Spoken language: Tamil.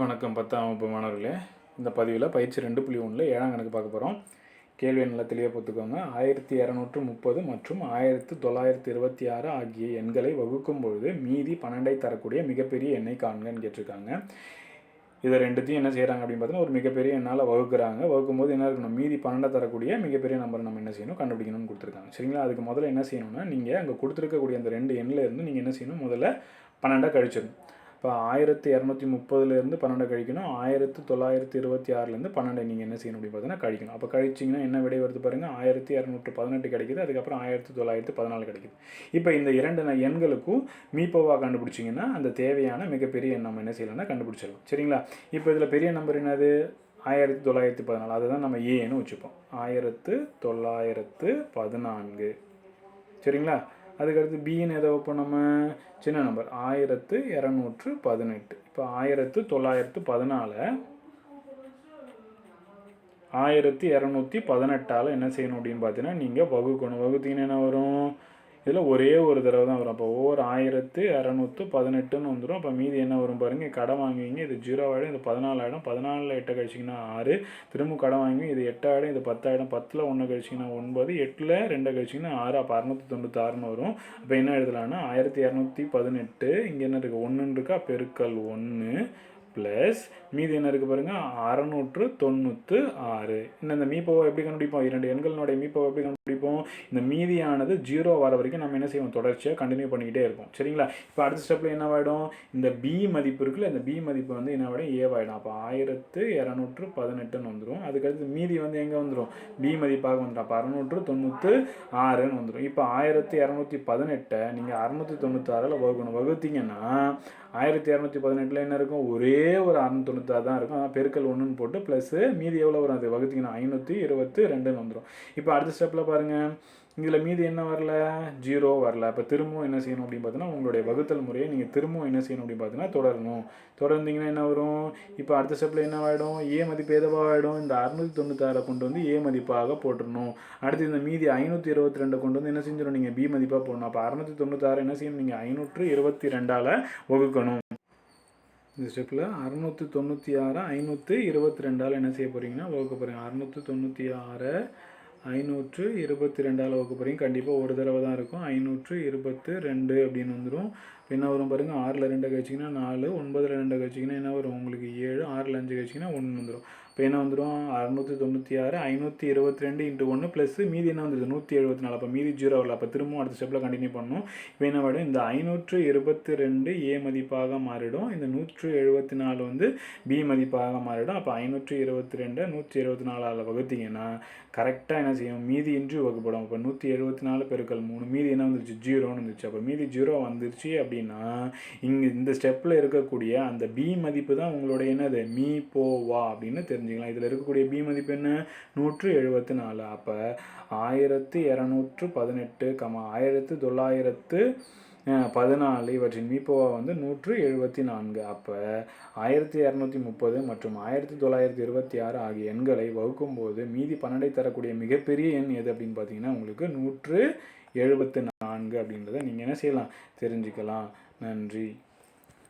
வணக்கம் பத்தாம் வகுப்பு மாணவர்களே. இந்த பதிவில் பயிற்சி ரெண்டு புள்ளி ஒன்றில் ஏழாம் கணக்கு பார்க்க போகிறோம் கேள்வி நல்லா தெளிவாக பார்த்துக்கோங்க ஆயிரத்தி இரநூற்று முப்பது மற்றும் ஆயிரத்து தொள்ளாயிரத்து இருபத்தி ஆறு ஆகிய எண்களை வகுக்கும் பொழுது மீதி பன்னெண்டை தரக்கூடிய மிகப்பெரிய எண்ணை காண்கன்னு கேட்டிருக்காங்க. இதை ரெண்டுத்தையும் என்ன செய்கிறாங்க அப்படின்னு பார்த்தீங்கன்னா ஒரு மிகப்பெரிய எண்ணால் வகுக்கிறாங்க. வகுக்கும் போது என்ன இருக்கணும்? மீதி பன்னெண்டை தரக்கூடிய மிகப்பெரிய நம்பர் நம்ம என்ன செய்யணும்? கண்டுபிடிக்கணும்னு கொடுத்துருக்காங்க. சரிங்களா? அதுக்கு முதல்ல என்ன செய்யணும்னா நீங்கள் அங்கே கொடுத்துருக்கக்கூடிய அந்த ரெண்டு எண்ணில் இருந்து நீங்கள் என்ன செய்யணும்? முதல்ல பன்னெண்டை கழிச்சிடணும். இப்போ ஆயிரத்தி இரநூத்தி முப்பதுலேருந்து பன்னெண்டை கழிக்கணும். ஆயிரத்து தொள்ளாயிரத்தி இருபத்தி ஆறுலேருந்து பன்னெண்டை நீங்கள் என்ன செய்யணும் அப்படின்னு பார்த்தீங்கன்னா கழிக்கணும். அப்போ கழிச்சிங்கன்னா என்ன விடை வருது பாருங்கள் ஆயிரத்தி இரநூற்று பதினெட்டு கிடைக்குது. அதுக்கப்புறம் ஆயிரத்தி தொள்ளாயிரத்தி பதினாலு கிடைக்குது. இப்போ இந்த இரண்டு ந- எண்களுக்கும் மீப்போவாக கண்டுபிடிச்சிங்கன்னா அந்த தேவையான மிகப்பெரிய எண் நம்ம என்ன செய்யலாம்னா கண்டுபிடிச்சிடலாம். சரிங்களா? இப்போ இதில் பெரிய நம்பர் என்னது? ஆயிரத்தி தொள்ளாயிரத்தி பதினாலு. அதுதான் நம்ம ஏன்னு வச்சுப்போம். ஆயிரத்து தொள்ளாயிரத்து பதினான்கு. சரிங்களா? அதுக்கடுத்து பின்னு எதை வைப்போம் நம்ம சின்ன நம்பர் ஆயிரத்து இரநூற்று பதினெட்டு. இப்போ ஆயிரத்து தொள்ளாயிரத்து பதினாலை. ஆயிரத்தி இரநூத்தி பதினெட்டால் என்ன செய்யணும் அப்படின்னு பார்த்தீங்கன்னா நீங்கள் வகுக்கணும். வகுத்தீங்கன்னா என்ன வரும்? இதில் ஒரே ஒரு தடவை தான் வரும். அப்போ ஒவ்வொரு ஆயிரத்து இரநூத்து பதினெட்டுன்னு வந்துடும். அப்போ மீதி என்ன வரும் பாருங்கள் கடன் வாங்குவீங்க இது ஜீரோ இது பதினாலாயிடும். பதினாலில் எட்டை கழிச்சிங்கன்னா ஆறு திரும்ப கடன் வாங்கி இது எட்டாயிடும் இது பத்தாயிடும். பத்தில் ஒன்று கழிச்சிங்கன்னா ஒன்பது எட்டில் ரெண்டை கழிச்சிங்கன்னா ஆறு அப்போ அறநூற்றி தொண்ணூத்தாறுன்னு வரும். அப்போ என்ன எழுதலாம்னா ஆயிரத்தி இரநூத்தி பதினெட்டு இங்கே என்ன இருக்குது ஒன்றுன்னு இருக்கா? பெருக்கல் ஒன்று. ப்ளஸ் மீதி என்ன இருக்குது பாருங்கள் அறநூற்று தொண்ணூற்று ஆறு. இன்னும் இந்த மீப்போவை எப்படி கண்டுபிடிப்போம்? இரண்டு எண்களினுடைய மீப்போவை எப்படி கண்டுபிடிப்போம்? இந்த மீதியானது ஜீரோ வர வரைக்கும் நம்ம என்ன செய்வோம்? தொடர்ச்சியாக கண்டினியூ பண்ணிக்கிட்டே இருப்போம். சரிங்களா? இப்போ அடுத்த ஸ்டெப்பில் என்னவாயிடும்? இந்த பி மதிப்பு இருக்குல்ல இந்த பி மதிப்பு வந்து என்னவாயிடும் ஏவாயிடும் அப்போ ஆயிரத்து இரநூற்று பதினெட்டுன்னு வந்துடும் அதுக்கடுத்து மீதி வந்து எங்கே வந்துடும் பி மதிப்பாக வந்துடும் அப்போ அறநூற்று தொண்ணூற்று ஆறுன்னு வந்துடும் இப்போ ஆயிரத்தி இரநூத்தி பதினெட்டை நீங்கள் அறநூற்றி தொண்ணூத்தாறில் வகுக்கணும். வகுத்தீங்கன்னா ஆயிரத்தி இரநூத்தி பதினெட்டில் என்ன இருக்கும்? ஒரே ஒரு அறநூத்தொண்ணூத்தாறு தான் இருக்கும். அதான் பெருக்கல் ஒன்றுன்னு போட்டு ப்ளஸ்ஸு மீதி எவ்வளோ வரும்? அது வகுத்தீங்கன்னா ஐநூற்றி இருபத்தி ரெண்டுன்னு வந்துடும் இப்போ அடுத்த ஸ்டெப்பில் பாருங்கள் இதில் மீதி என்ன வரல? ஜீரோ வரல. இப்போ திரும்பவும் என்ன செய்யணும் அப்படின்னு பார்த்தீங்கன்னா உங்களுடைய வகுத்தல் முறையை நீங்கள் திரும்பவும் என்ன செய்யணும் அப்படின்னு பார்த்தீங்கன்னா தொடரணும். தொடர்ந்தீங்கன்னா என்ன வரும்? இப்போ அடுத்த ஸ்டெப்பில் என்ன ஆகிடும் ஏ மதிப்பு எதவாக ஆகிடும் இந்த அறுநூற்றி தொண்ணூத்தாறை கொண்டு வந்து ஏ மதிப்பாக போட்டுடணும் அடுத்து இந்த மீதி ஐநூற்றி இருபத்தி ரெண்டை கொண்டு வந்து என்ன செஞ்சிடும் நீங்கள் பி மதிப்பாக போடணும். அப்போ அறுநூற்றி தொண்ணூத்தாறு என்ன செய்யணும்? நீங்கள் ஐநூற்று இருபத்தி ரெண்டால் வகுக்கணும். இந்த ஸ்டெப்பில் அறுநூற்றி தொண்ணூற்றி ஆறு ஐநூற்றி இருபத்தி ரெண்டால் என்ன செய்ய போகிறீங்கன்னா வகுக்க போகிறீங்க அறுநூற்றி தொண்ணூற்றி ஆறு ஐநூற்று இருபத்தி ரெண்டால் வகுக்க போகிறீங்க கண்டிப்பாக ஒரு தடவை தான் இருக்கும். ஐநூற்று இருபத்து ரெண்டு அப்படின்னு வந்துடும் என்ன வரும் பாருங்கள் ஆறில் ரெண்டு கழிச்சிங்கன்னா நாலு ஒன்பதில் ரெண்டு கழிச்சிங்கன்னா என்ன வரும்? உங்களுக்கு ஏழு ஆறில் அஞ்சு கழிச்சிங்கன்னா ஒன்று வந்துடும் இப்போ என்ன வந்துடும் அறநூற்றி தொண்ணூற்றி ஆறு ஐநூற்றி இருபத்தி ரெண்டு இன்ட்டு ஒன்று ப்ளஸ் மீதி என்ன வந்துடுது நூற்றி எழுபத்தி நாலு. அப்போ மீதி ஜீரோ வரல. அப்போ திரும்பவும் அடுத்த ஸ்டெப்பில் கண்டினியூ பண்ணணும். இப்போ என்ன ஆகிடும் இந்த ஐநூற்று இருபத்தி ரெண்டு ஏ மதிப்பாக மாறிடும். இந்த நூற்று எழுபத்தி நாலு வந்து பி மதிப்பாக மாறிடும். அப்போ ஐநூற்று இருபத்தி ரெண்டு நூற்றி இருபத்தி நாலால் வகுத்தீங்கன்னா கரெக்டாக என்ன செய்யும்? மீதி இன்றி வகுப்படும். அப்போ நூற்றி எழுபத்தி நாலு பெருக்கல் மூணு. மீதி என்ன வந்துருச்சு? ஜீரோன்னு வந்துருச்சு. அப்போ மீதி ஜீரோ வந்துருச்சு அப்படின்னா இங்கே இந்த ஸ்டெப்பில் இருக்கக்கூடிய அந்த பி மதிப்பு தான் உங்களுடைய என்னது? மீ போவா அப்படின்னு தெரிஞ்சு தெரிஞ்சுக்கலாம். இதில் இருக்கக்கூடிய பி மதிப்பு என்ன? நூற்று எழுபத்தி நாலு அப்போ ஆயிரத்து இரநூற்று பதினெட்டு கமா ஆயிரத்து தொள்ளாயிரத்து பதினாலு. இவற்றின் மீப்போவா வந்து நூற்று எழுபத்தி நான்கு அப்போ ஆயிரத்தி இரநூத்தி முப்பது மற்றும் ஆயிரத்தி தொள்ளாயிரத்தி இருபத்தி ஆறு ஆகிய எண்களை வகுக்கும்போது மீதி பன்னெண்டை தரக்கூடிய மிகப்பெரிய எண் எது அப்படின்னு பார்த்தீங்கன்னா உங்களுக்கு நூற்று எழுபத்து நான்கு அப்படின்றத நீங்கள் என்ன செய்யலாம்? தெரிஞ்சுக்கலாம். நன்றி.